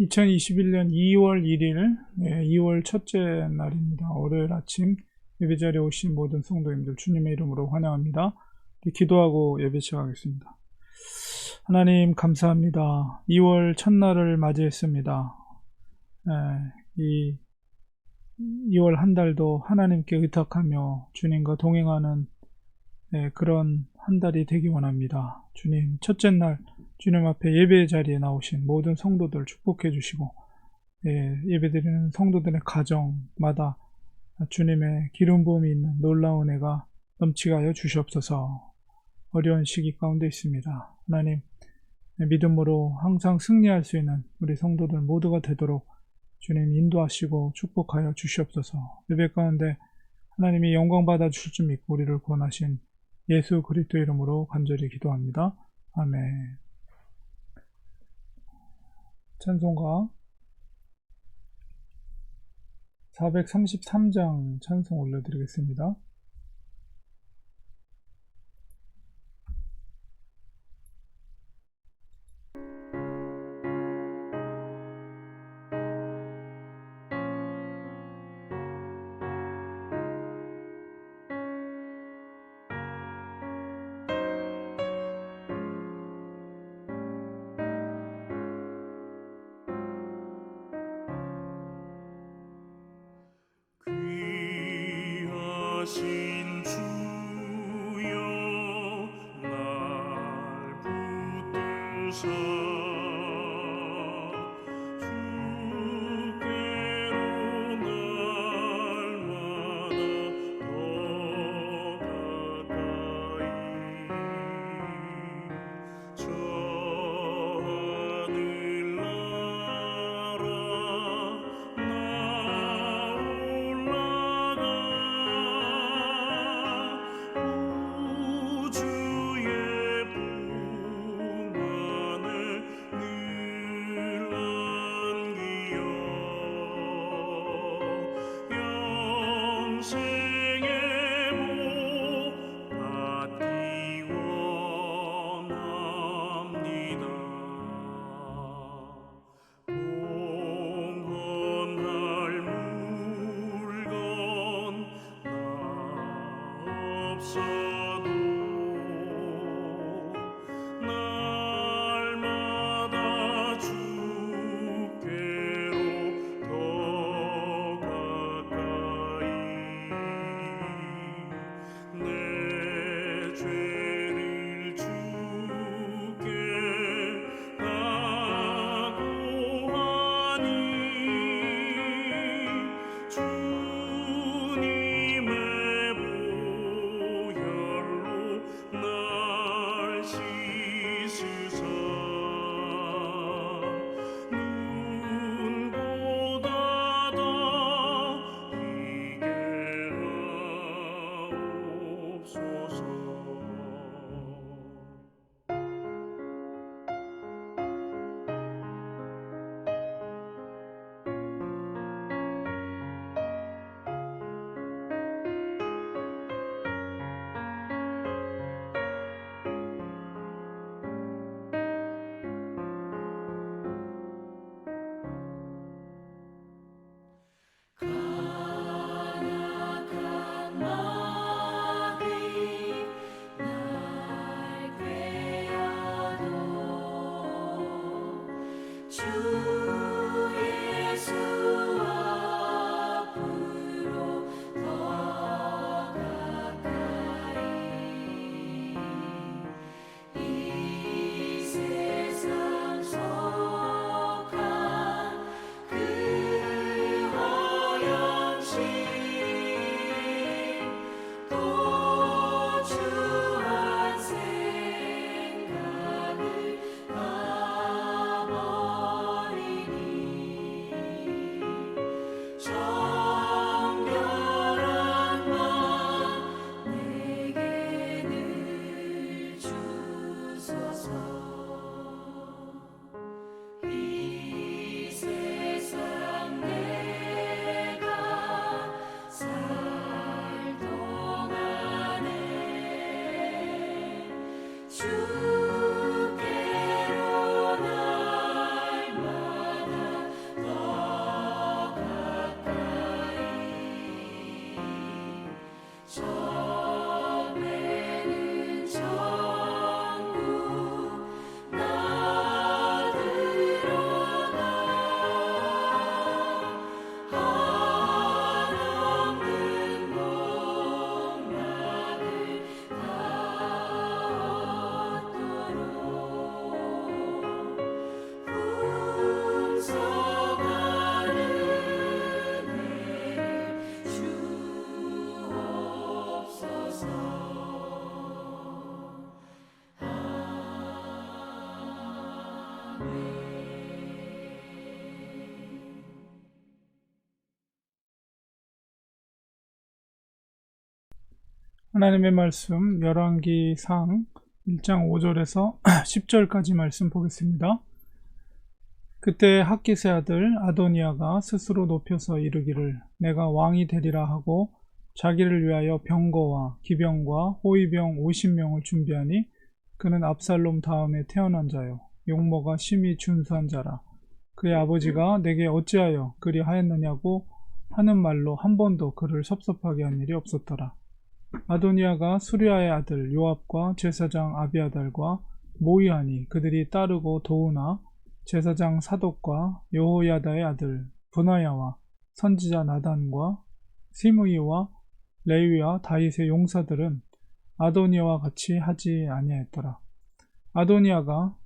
2021년 2월 1일, 2월 첫째 날입니다. 월요일 아침 예배 자리에 오신 모든 성도님들 주님의 이름으로 환영합니다. 기도하고 예배 시작하겠습니다. 하나님 감사합니다. 2월 첫날을 맞이했습니다. 예, 이 2월 한 달도 하나님께 의탁하며 주님과 동행하는 예, 그런 한 달이 되기 원합니다. 주님, 첫째 날 주님 앞에 예배 자리에 나오신 모든 성도들 축복해 주시고 예, 예배드리는 성도들의 가정마다 주님의 기름 부음이 있는 놀라운 애가 넘치게 하여 주시옵소서. 어려운 시기 가운데 있습니다. 하나님 믿음으로 항상 승리할 수 있는 우리 성도들 모두가 되도록 주님 인도하시고 축복하여 주시옵소서. 예배 가운데 하나님이 영광 받아 주실 줄 믿고 우리를 구원하신 예수 그리스도 이름으로 간절히 기도합니다. 아멘. 찬송가 433장 찬송 올려드리겠습니다. 붙 soul. You. 하나님의 말씀 열왕기상 1장 5절에서 10절까지 말씀 보겠습니다. 그때 학기세 아들 아도니아가 스스로 높여서 이르기를 내가 왕이 되리라 하고 자기를 위하여 병거와 기병과 호위병 50명을 준비하니 그는 압살롬 다음에 태어난 자요. 용모가 심히 준수한 자라. 그의 아버지가 내게 어찌하여 그리 하였느냐고 하는 말로 한 번도 그를 섭섭하게 한 일이 없었더라 아도니아가 수리아의 아들 요압과 제사장 아비아달과 모이하니 그들이 따르고 도우나 제사장 사독과 여호야다의 아들 분하야와 선지자 나단과 시므이와 레위와 다윗의 용사들은 아도니아와 같이 하지 아니하였더라. 아도니아가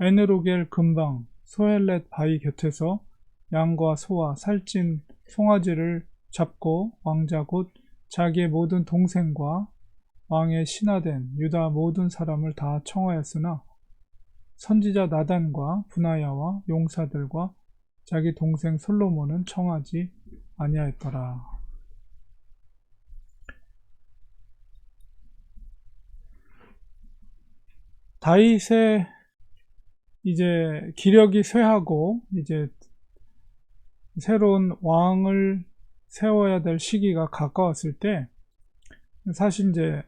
에느로겔 근방 소헬렛 바위 곁에서 양과 소와 살찐 송아지를 잡고 왕자 곧 자기의 모든 동생과 왕의 신하된 유다 모든 사람을 다 청하였으나 선지자 나단과 분하야와 용사들과 자기 동생 솔로몬은 청하지 아니하였더라. 다윗의 이제 기력이 쇠하고 이제 새로운 왕을 세워야 될 시기가 가까웠을 때 사실 이제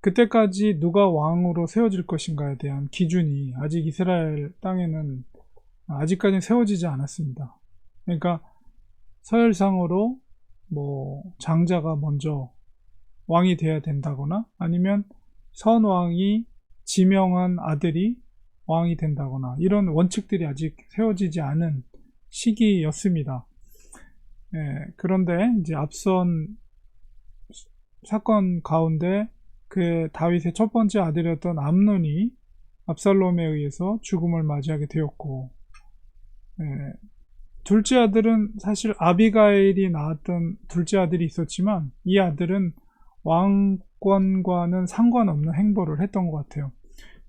그때까지 누가 왕으로 세워질 것인가에 대한 기준이 아직 이스라엘 땅에는 아직까지는 세워지지 않았습니다. 그러니까 서열상으로 뭐 장자가 먼저 왕이 돼야 된다거나 아니면 선왕이 지명한 아들이 왕이 된다거나 이런 원칙들이 아직 세워지지 않은 시기였습니다. 예, 그런데 이제 앞선 사건 가운데 그 다윗의 첫 번째 아들이었던 암논이 압살롬에 의해서 죽음을 맞이하게 되었고 예, 둘째 아들은 사실 아비가일이 낳았던 둘째 아들이 있었지만 이 아들은 왕권과는 상관없는 행보를 했던 것 같아요.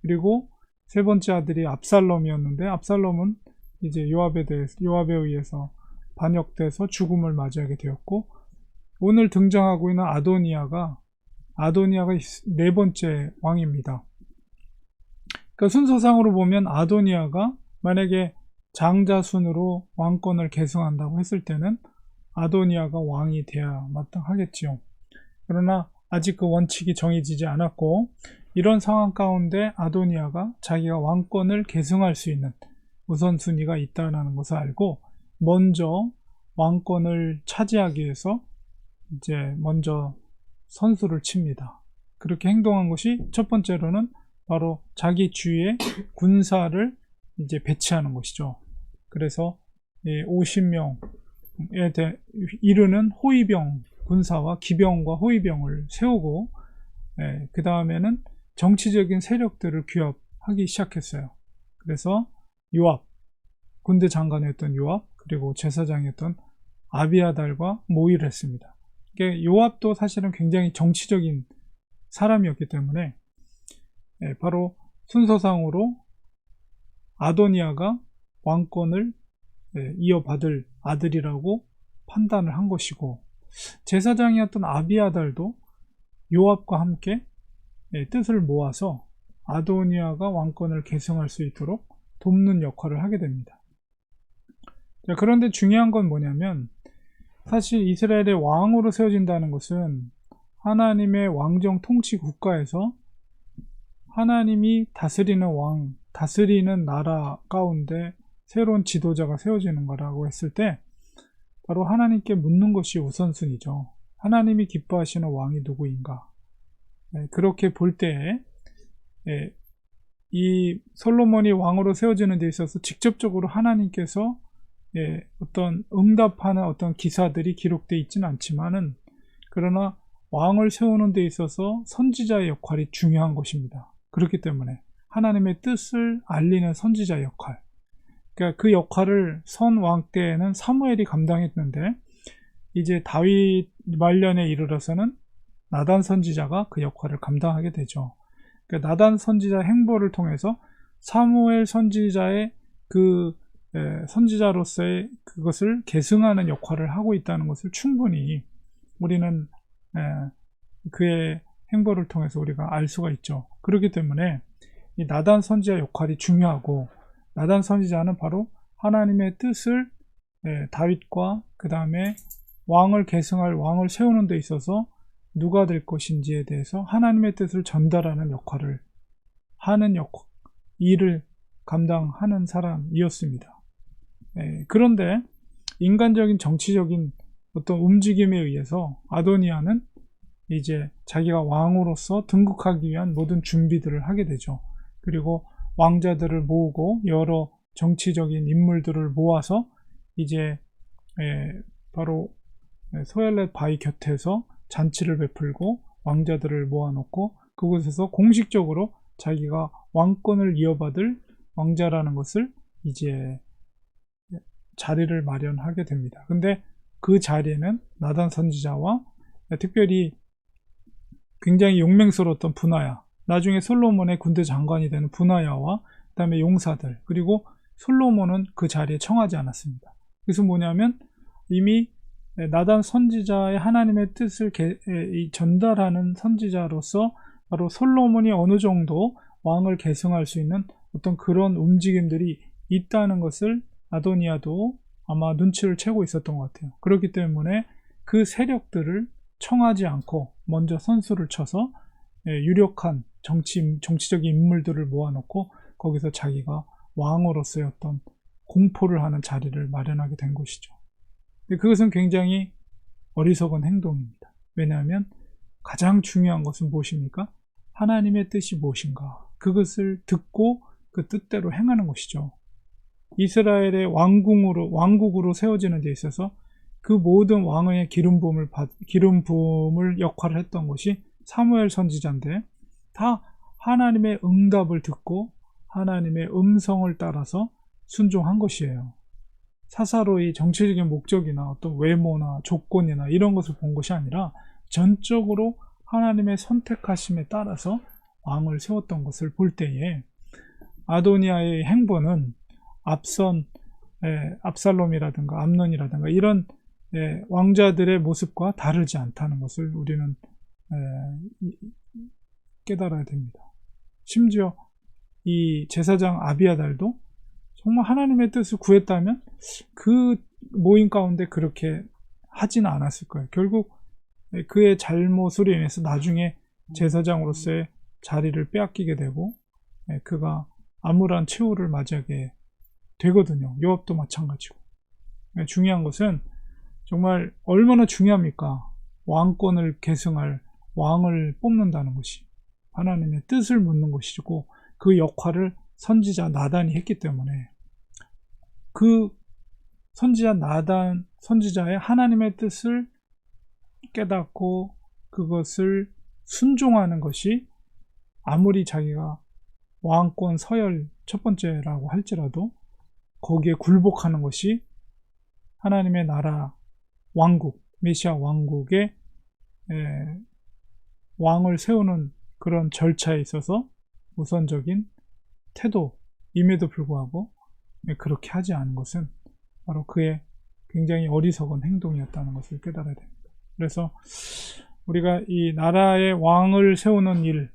그리고 세 번째 아들이 압살롬이었는데 압살롬은 이제 요압에 대해서 요압에 의해서 반역돼서 죽음을 맞이하게 되었고 오늘 등장하고 있는 아도니아가 아도니아가 네 번째 왕입니다. 그러니까 순서상으로 보면 아도니아가 만약에 장자 순으로 왕권을 계승한다고 했을 때는 아도니아가 왕이 돼야 마땅하겠지요. 그러나 아직 그 원칙이 정해지지 않았고 이런 상황 가운데 아도니아가 자기가 왕권을 계승할 수 있는 우선순위가 있다는 것을 알고 먼저 왕권을 차지하기 위해서 이제 먼저 선수를 칩니다. 그렇게 행동한 것이 첫 번째로는 바로 자기 주위에 군사를 이제 배치하는 것이죠. 그래서 50명에 대, 이르는 호위병 군사와 기병과 호위병을 세우고 그 다음에는 정치적인 세력들을 규합하기 시작했어요. 그래서 요압, 군대 장관이었던 요압, 그리고 제사장이었던 아비아달과 모의를 했습니다. 요압도 사실은 굉장히 정치적인 사람이었기 때문에 바로 순서상으로 아도니아가 왕권을 이어받을 아들이라고 판단을 한 것이고 제사장이었던 아비아달도 요압과 함께 뜻을 모아서 아도니아가 왕권을 계승할 수 있도록 돕는 역할을 하게 됩니다. 자, 그런데 중요한 건 뭐냐면 사실 이스라엘의 왕으로 세워진다는 것은 하나님의 왕정 통치 국가에서 하나님이 다스리는 왕, 다스리는 나라 가운데 새로운 지도자가 세워지는 거라고 했을 때 바로 하나님께 묻는 것이 우선순위죠. 하나님이 기뻐하시는 왕이 누구인가? 네, 그렇게 볼 때, 예, 이 솔로몬이 왕으로 세워지는 데 있어서 직접적으로 하나님께서 예, 어떤 응답하는 어떤 기사들이 기록되어 있지는 않지만은 그러나 왕을 세우는 데 있어서 선지자의 역할이 중요한 것입니다. 그렇기 때문에 하나님의 뜻을 알리는 선지자 역할. 그러니까 그 역할을 선 왕 때에는 사무엘이 감당했는데 이제 다윗 말년에 이르러서는 나단 선지자가 그 역할을 감당하게 되죠. 그러니까 나단 선지자 행보를 통해서 사무엘 선지자의 그 선지자로서의 그것을 계승하는 역할을 하고 있다는 것을 충분히 우리는 예, 그의 행보를 통해서 우리가 알 수가 있죠. 그렇기 때문에 이 나단 선지자 역할이 중요하고 나단 선지자는 바로 하나님의 뜻을 예, 다윗과 그 다음에 왕을 계승할 왕을 세우는 데 있어서 누가 될 것인지에 대해서 하나님의 뜻을 전달하는 역할을 하는 역 일을 감당하는 사람이었습니다. 예, 그런데 인간적인 정치적인 어떤 움직임에 의해서 아도니아는 이제 자기가 왕으로서 등극하기 위한 모든 준비들을 하게 되죠. 그리고 왕자들을 모으고 여러 정치적인 인물들을 모아서 이제 예, 바로 소엘렛 바위 곁에서 잔치를 베풀고 왕자들을 모아놓고 그곳에서 공식적으로 자기가 왕권을 이어받을 왕자라는 것을 이제 자리를 마련하게 됩니다. 근데 그 자리에는 나단 선지자와 특별히 굉장히 용맹스러웠던 분하야, 나중에 솔로몬의 군대 장관이 되는 분하야와 그 다음에 용사들 그리고 솔로몬은 그 자리에 청하지 않았습니다. 그래서 뭐냐면 이미 나단 선지자의 하나님의 뜻을 전달하는 선지자로서 바로 솔로몬이 어느 정도 왕을 계승할 수 있는 어떤 그런 움직임들이 있다는 것을 아도니아도 아마 눈치를 채고 있었던 것 같아요. 그렇기 때문에 그 세력들을 청하지 않고 먼저 선수를 쳐서 예, 유력한 정치, 정치적인 인물들을 모아놓고 거기서 자기가 왕으로서의 어떤 공포를 하는 자리를 마련하게 된 것이죠. 그것은 굉장히 어리석은 행동입니다. 왜냐하면 가장 중요한 것은 무엇입니까? 하나님의 뜻이 무엇인가? 그것을 듣고 그 뜻대로 행하는 것이죠. 이스라엘의 왕궁으로 왕국으로 세워지는 데 있어서 그 모든 왕의 기름 부음을 받, 기름 부음을 역할을 했던 것이 사무엘 선지자인데 다 하나님의 응답을 듣고 하나님의 음성을 따라서 순종한 것이에요. 사사로이 정치적인 목적이나 어떤 외모나 조건이나 이런 것을 본 것이 아니라 전적으로 하나님의 선택하심에 따라서 왕을 세웠던 것을 볼 때에 아도니아의 행보는 앞선 예, 압살롬이라든가 암론이라든가 이런 예, 왕자들의 모습과 다르지 않다는 것을 우리는 예, 이- 깨달아야 됩니다. 심지어 이 제사장 아비아달도 정말 하나님의 뜻을 구했다면 그 모임 가운데 그렇게 하지는 않았을 거예요. 결국 그의 잘못으로 인해서 나중에 제사장으로서의 자리를 빼앗기게 되고 예, 그가 암울한 최후를 맞이하게 되거든요. 요압도 마찬가지고. 예, 중요한 것은 정말 얼마나 중요합니까? 왕권을 계승할 왕을 뽑는다는 것이 하나님의 뜻을 묻는 것이고 그 역할을 선지자 나단이 했기 때문에 그 선지자 나단 선지자의 하나님의 뜻을 깨닫고 그것을 순종하는 것이 아무리 자기가 왕권 서열 첫 번째라고 할지라도 거기에 굴복하는 것이 하나님의 나라 왕국 메시아 왕국의 에, 왕을 세우는 그런 절차에 있어서 우선적인 태도임에도 불구하고 예, 그렇게 하지 않은 것은 바로 그의 굉장히 어리석은 행동이었다는 것을 깨달아야 됩니다. 그래서 우리가 이 나라의 왕을 세우는 일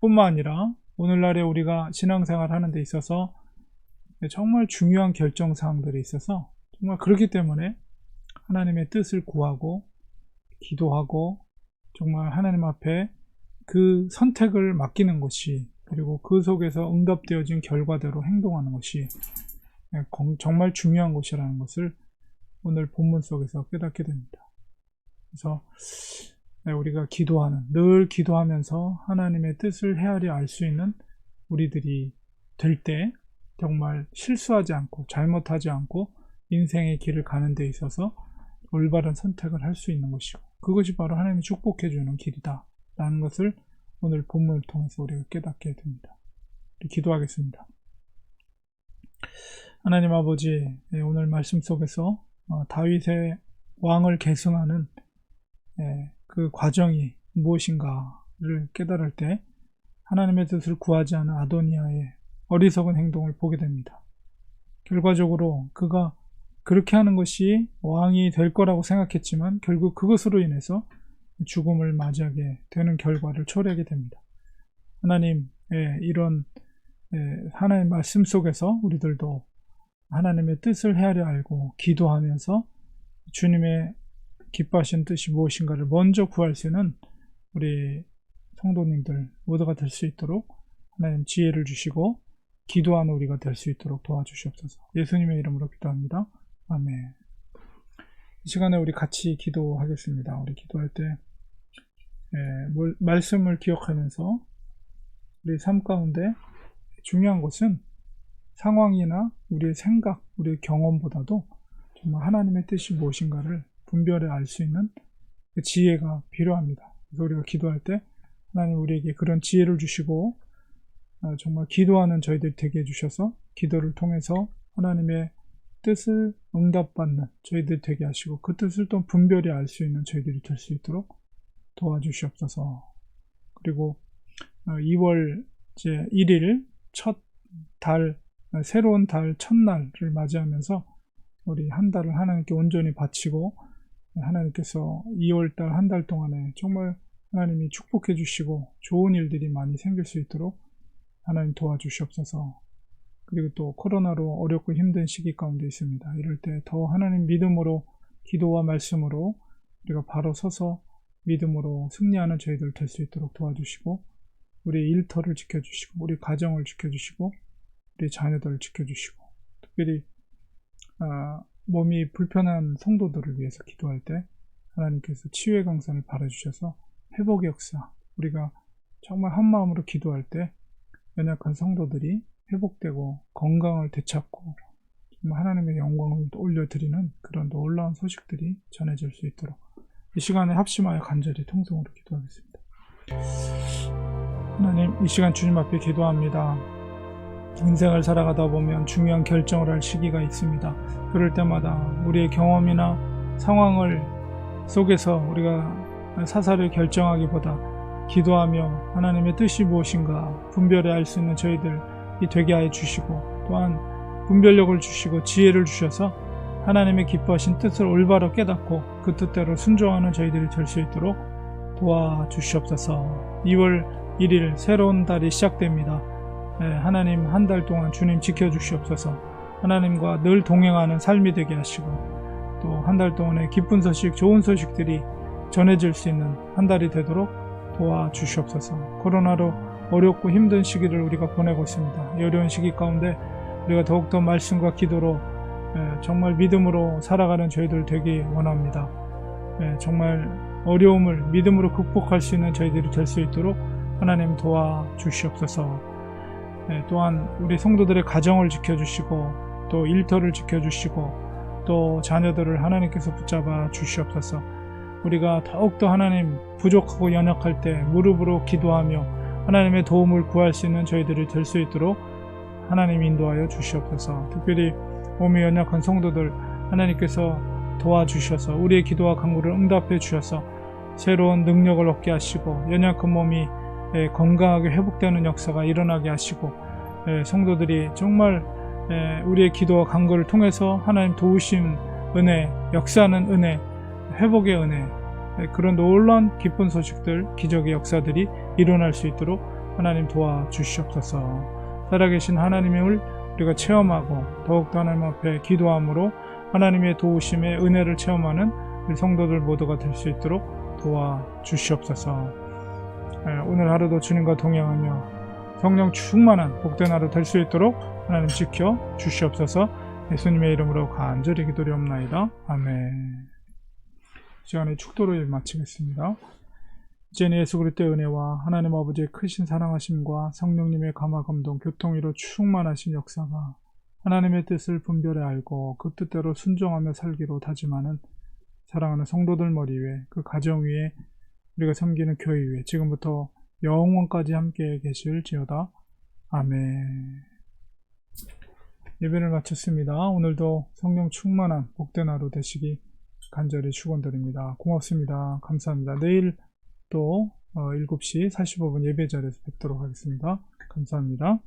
뿐만 아니라 오늘날에 우리가 신앙생활 하는 데 있어서 정말 중요한 결정 사항들이 있어서 정말 그렇기 때문에 하나님의 뜻을 구하고 기도하고 정말 하나님 앞에 그 선택을 맡기는 것이 그리고 그 속에서 응답되어진 결과대로 행동하는 것이 정말 중요한 것이라는 것을 오늘 본문 속에서 깨닫게 됩니다. 그래서 우리가 기도하는 늘 기도하면서 하나님의 뜻을 헤아려 알 수 있는 우리들이 될 때 정말 실수하지 않고 잘못하지 않고 인생의 길을 가는 데 있어서 올바른 선택을 할 수 있는 것이고 그것이 바로 하나님이 축복해 주는 길이다 라는 것을 오늘 본문을 통해서 우리가 깨닫게 됩니다. 기도하겠습니다. 하나님 아버지 오늘 말씀 속에서 다윗의 왕을 계승하는 그 과정이 무엇인가를 깨달을 때 하나님의 뜻을 구하지 않은 아도니아의 어리석은 행동을 보게 됩니다. 결과적으로 그가 그렇게 하는 것이 왕이 될 거라고 생각했지만 결국 그것으로 인해서 죽음을 맞이하게 되는 결과를 초래하게 됩니다. 하나님의 이런 예, 하나님 말씀 속에서 우리들도 하나님의 뜻을 헤아려 알고 기도하면서 주님의 기뻐하신 뜻이 무엇인가를 먼저 구할 수 있는 우리 성도님들 모두가 될 수 있도록 하나님 지혜를 주시고 기도하는 우리가 될 수 있도록 도와주시옵소서. 예수님의 이름으로 기도합니다. 아멘. 이 시간에 우리 같이 기도하겠습니다. 우리 기도할 때 예, 뭘- 말씀을 기억하면서 우리 삶 가운데 중요한 것은 상황이나 우리의 생각, 우리의 경험보다도 정말 하나님의 뜻이 무엇인가를 분별해 알 수 있는 그 지혜가 필요합니다. 그래서 우리가 기도할 때 하나님 우리에게 그런 지혜를 주시고 아, 정말 기도하는 저희들 되게 해주셔서 기도를 통해서 하나님의 뜻을 응답받는 저희들 되게 하시고 그 뜻을 또 분별히 알 수 있는 저희들이 될 수 있도록 도와주시옵소서. 그리고 2월 제 1일 첫 달, 아, 새로운 달 첫날을 맞이하면서 우리 한 달을 하나님께 온전히 바치고 하나님께서 2월 달 한 달 동안에 정말 하나님이 축복해 주시고 좋은 일들이 많이 생길 수 있도록 하나님 도와주시옵소서. 그리고 또 코로나로 어렵고 힘든 시기 가운데 있습니다. 이럴 때 더 하나님 믿음으로 기도와 말씀으로 우리가 바로 서서 믿음으로 승리하는 저희들 될 수 있도록 도와주시고 우리 일터를 지켜주시고 우리 가정을 지켜주시고 우리 자녀들을 지켜주시고 특별히 아, 몸이 불편한 성도들을 위해서 기도할 때 하나님께서 치유의 강산을 바라주셔서 회복의 역사 우리가 정말 한 마음으로 기도할 때 연약한 성도들이 회복되고 건강을 되찾고 하나님의 영광을 올려드리는 그런 놀라운 소식들이 전해질 수 있도록 이 시간에 합심하여 간절히 통성으로 기도하겠습니다. 하나님 이 시간 주님 앞에 기도합니다. 인생을 살아가다 보면 중요한 결정을 할 시기가 있습니다. 그럴 때마다 우리의 경험이나 상황을 속에서 우리가 사사를 결정하기보다 기도하며 하나님의 뜻이 무엇인가 분별해 알 수 있는 저희들이 되게 하여 주시고 또한 분별력을 주시고 지혜를 주셔서 하나님의 기뻐하신 뜻을 올바로 깨닫고 그 뜻대로 순종하는 저희들이 될 수 있도록 도와주시옵소서 2월 1일 새로운 달이 시작됩니다. 네, 하나님 한 달 동안 주님 지켜주시옵소서 하나님과 늘 동행하는 삶이 되게 하시고 또 한 달 동안에 기쁜 소식, 좋은 소식들이 전해질 수 있는 한 달이 되도록 도와주시옵소서 코로나로 어렵고 힘든 시기를 우리가 보내고 있습니다. 이 어려운 시기 가운데 우리가 더욱더 말씀과 기도로 예, 정말 믿음으로 살아가는 저희들 되기 원합니다. 예, 정말 어려움을 믿음으로 극복할 수 있는 저희들이 될 수 있도록 하나님 도와주시옵소서. 예, 또한 우리 성도들의 가정을 지켜주시고 또 일터를 지켜주시고 또 자녀들을 하나님께서 붙잡아 주시옵소서. 우리가 더욱더 하나님 부족하고 연약할 때 무릎으로 기도하며 하나님의 도움을 구할 수 있는 저희들이 될 수 있도록 하나님 인도하여 주시옵소서. 특별히 몸이 연약한 성도들 하나님께서 도와주셔서 우리의 기도와 간구를 응답해 주셔서 새로운 능력을 얻게 하시고 연약한 몸이 예, 건강하게 회복되는 역사가 일어나게 하시고 예, 성도들이 정말 예, 우리의 기도와 간구를 통해서 하나님 도우심 은혜, 역사하는 은혜, 회복의 은혜 예, 그런 놀라운 기쁜 소식들, 기적의 역사들이 일어날 수 있도록 하나님 도와주시옵소서. 살아계신 하나님을 우리가 체험하고 더욱더 하나님 앞에 기도함으로 하나님의 도우심의 은혜를 체험하는 우리 성도들 모두가 될 수 있도록 도와주시옵소서. 예, 오늘 하루도 주님과 동행하며 성령 충만한 복된 하루 될 수 있도록 하나님 지켜 주시옵소서. 예수님의 이름으로 간절히 기도리옵나이다. 아멘. 시간에 축도를 마치겠습니다. 이제는 예수 그리스도의 은혜와 하나님 아버지의 크신 사랑하심과 성령님의 감화 감동 교통위로 충만하신 역사가 하나님의 뜻을 분별해 알고 그 뜻대로 순종하며 살기로 다짐하는 사랑하는 성도들 머리 위에 그 가정 위에 우리가 섬기는 교회 위에 지금부터 영원까지 함께 계실지어다. 아멘. 예배를 마쳤습니다. 오늘도 성령 충만한 복된 하루 되시기 간절히 축원드립니다. 고맙습니다. 감사합니다. 내일 또 어, 7시 45분 예배 자리에서 뵙도록 하겠습니다. 감사합니다.